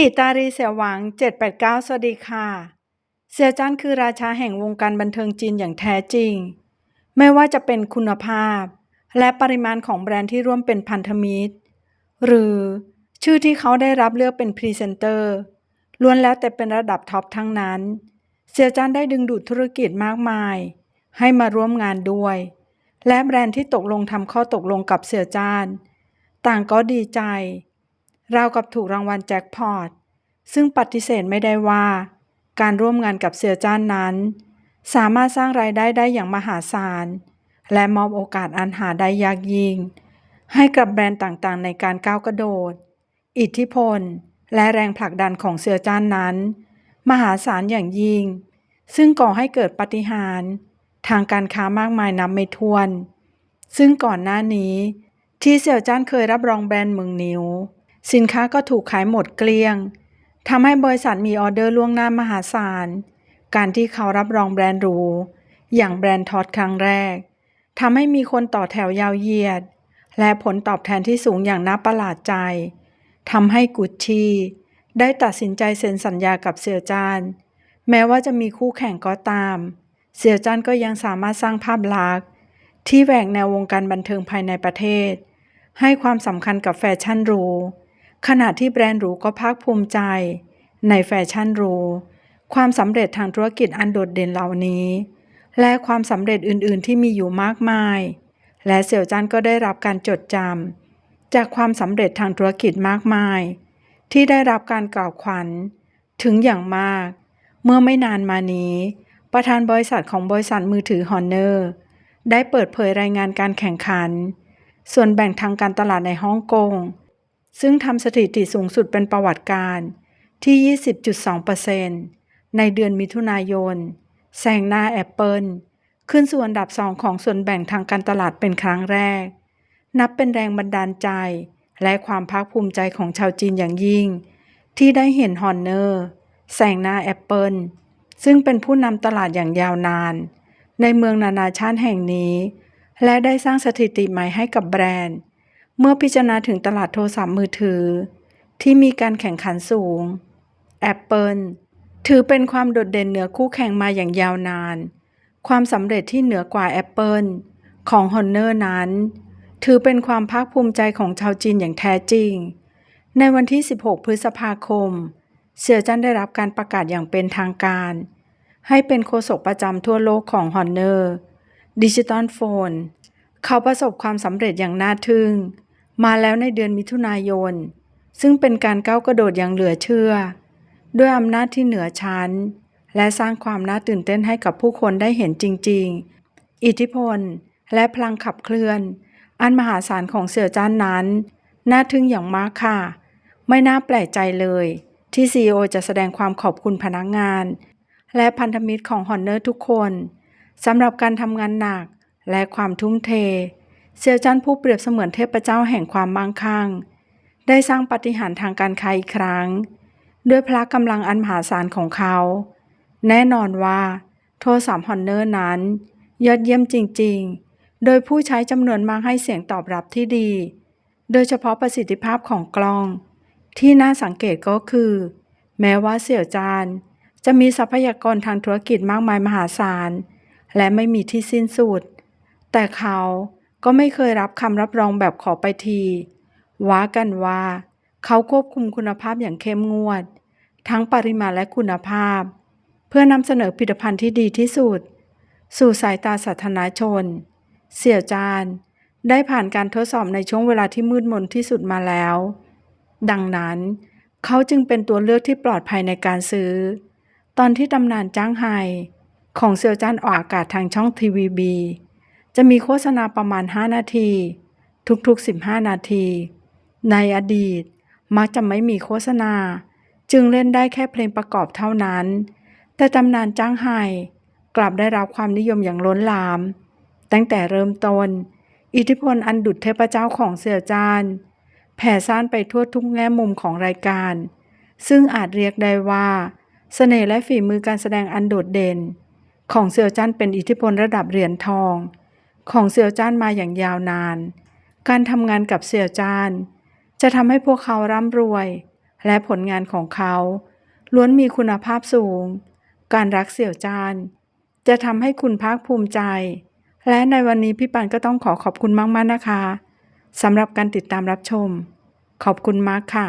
ถีตารีเสี่ยวหวัง 789 สวัสดีค่ะ เสี่ยจ้านคือราชาแห่งวงการบันเทิงจีนอย่างแท้จริง ไม่ว่าจะเป็นคุณภาพ และปริมาณของแบรนด์ที่ร่วมเป็นพันธมิตร หรือชื่อที่เขาได้รับเลือกเป็นพรีเซนเตอร์ล้วนแล้วแต่เป็นระดับท็อปทั้งนั้น เสี่ยจ้านได้ดึงดูดธุรกิจมากมาย ให้มาร่วมงานด้วย และแบรนด์ที่ตกลงทำข้อตกลงกับเสี่ยจ้านต่างก็ดีใจ ราวกับถูกรางวัลแจ็คพอต ซึ่งปฏิเสธไม่ได้ว่า การร่วมงานกับเสี่ยจ้านนั้น สามารถสร้างรายได้ได้อย่างมหาศาล และมอบโอกาสอันหาได้ยากยิ่ง ให้กับแบรนด์ต่างๆ ในการก้าวกระโดด อิทธิพล และแรงผลักดันของเสี่ยจ้านนั้น มหาศาลอย่างยิ่ง ซึ่งก่อให้เกิดปฏิหารทางการค้ามากมายนับไม่ถ้วน ซึ่งก่อนหน้านี้ที่เสี่ยวจ้านเคยรับรองแบรนด์เมืองนิว สินค้าก็ถูกขายหมดเกลี้ยงทำให้บริษัทมีออเดอร์ล่วงหน้ามหาศาล การที่เขารับรองแบรนด์หรู อย่างแบรนด์ทอดครั้งแรกทำให้มีคนต่อแถวยาวเหยียด และผลตอบแทนที่สูงอย่างน่าประหลาดใจทำให้กุชชี่ได้ตัดสินใจเซ็นสัญญากับเสี่ยวจาน แม้ว่าจะมีคู่แข่งก็ตาม เสี่ยวจานก็ยังสามารถสร้างภาพลักษณ์ ที่แหวกแนววงการบันเทิงภายในประเทศ ให้ความสำคัญกับแฟชั่นหรู ขณะที่แบรนด์หรูก็ภาคภูมิใจ ในแฟชั่นหรู ความสำเร็จทางธุรกิจอันโดดเด่นเหล่านี้ และความสำเร็จอื่นๆที่มีอยู่มากมาย และเสี่ยวจ้านก็ได้รับการจดจำจากความสำเร็จทางธุรกิจมากมาย ที่ได้รับการกล่าวขวัญ ถึงอย่างมาก เมื่อไม่นานมานี้ ประธานบริษัทของบริษัทมือถือฮอนเนอร์ได้เปิดเผยรายงานการแข่งขัน ส่วนแบ่งทางการตลาดในฮ่องกง ซึ่งทำสถิติสูงสุดเป็นประวัติการที่ 20.2%ในเดือนมิถุนายน แซงหน้าแอปเปิลขึ้นสู่อันดับสองของส่วนแบ่งทางการตลาดเป็นครั้งแรก นับเป็นแรงบันดาลใจ และความภาคภูมิใจของชาวจีนอย่างยิ่ง ที่ได้เห็นฮอนเนอร์แซงหน้าแอปเปิลซึ่งเป็นผู้นำตลาดอย่างยาวนาน ในเมืองนานาชาติแห่งนี้ และได้สร้างสถิติใหม่ให้กับแบรนด์ เมื่อพิจารณาถึงตลาดโทรศัพท์มือถือ ที่มีการแข่งขันสูง Apple ถือเป็นความโดดเด่นเหนือคู่แข่งมาอย่างยาวนาน ความสำเร็จที่เหนือกว่า Apple ของ Honor นั้น ถือเป็นความภาคภูมิใจของชาวจีนอย่างแท้จริง ในวันที่ 16 พฤษภาคม เสี่ยวจันได้รับการประกาศอย่างเป็นทางการ ให้เป็นโฆษกประจำทั่วโลกของ Honor Digital Phone เขาประสบความสำเร็จอย่างน่าทึ่ง มาแล้วในเดือนมิถุนายน ซึ่งเป็นการก้าวกระโดดอย่างเหลือเชื่อ ด้วยอำนาจที่เหนือชั้น และสร้างความน่าตื่นเต้นให้กับผู้คนได้เห็นจริง ๆ อิทธิพล และพลังขับเคลื่อน อันมหาศาลของเสี่ยวจ้านนั้น น่าทึ่งอย่างมากค่ะ ไม่น่าแปลกใจเลย ที่ CEO จะแสดงความขอบคุณพนักงาน และพันธมิตรของฮอนเนอร์ทุกคนสำหรับการทำงานหนักและความทุ่มเท เซียวจันผู้เปรียบเสมือนเทพเจ้าแห่งความมั่งคั่ง ได้สร้างปาฏิหาริย์ทางการค้าอีกครั้ง ด้วยพละกำลังอันมหาศาลของเขา แน่นอนว่า โทรศัพท์ฮอนเนอร์นั้น ยอดเยี่ยมจริง ๆ โดยผู้ใช้จำนวนมากให้เสียงตอบรับที่ดี โดยเฉพาะประสิทธิภาพของกล้อง ที่น่าสังเกตก็คือ แม้ว่าเสี่ยวจานจะมีทรัพยากรทางธุรกิจมากมายมหาศาล และไม่มีที่สิ้นสุด แต่เขา ก็ไม่เคยรับคำรับรองแบบขอไปทีว่ากันว่า เขาควบคุมคุณภาพอย่างเข้มงวด ทั้งปริมาณและคุณภาพ เพื่อนำเสนอผลิตภัณฑ์ที่ดีที่สุด สู่สายตาสาธารณชน เสี่ยวจานได้ผ่านการทดสอบในช่วงเวลาที่มืดมนที่สุดมาแล้ว ดังนั้นเขาจึงเป็นตัวเลือกที่ปลอดภัยในการซื้อ ตอนที่ตำนานจ้างไฮของเซียวจานออกอากาศทางช่องทีวีบี จะมีโฆษณาประมาณ 5 นาที ทุกๆ 15 นาที ในอดีต มักจะไม่มีโฆษณา จึงเล่นได้แค่เพลงประกอบเท่านั้น แต่ตำนานจ้างไฮกลับได้รับความนิยมอย่างล้นหลาม ตั้งแต่เริ่มต้น อิทธิพลอันดุจเทพเจ้าของเสี่ยวจานแผ่ซ่านไปทั่วทุกแง่มุมของรายการ ซึ่งอาจเรียกได้ว่าเสน่ห์และฝีมือการแสดงอันโดดเด่น ของเสี่ยวจ้านเป็นอิทธิพลระดับเหรียญทอง ของเสี่ยวจ้านมาอย่างยาวนาน การทำงานกับเสี่ยวจ้าน จะทำให้พวกเขาร่ำรวย และผลงานของเขา ล้วนมีคุณภาพสูง การรักเสี่ยวจาน จะทำให้คุณภาคภูมิใจ และในวันนี้พี่ปันก็ต้องขอขอบคุณมากๆนะคะสำหรับการติดตามรับชม ขอบคุณมากค่ะ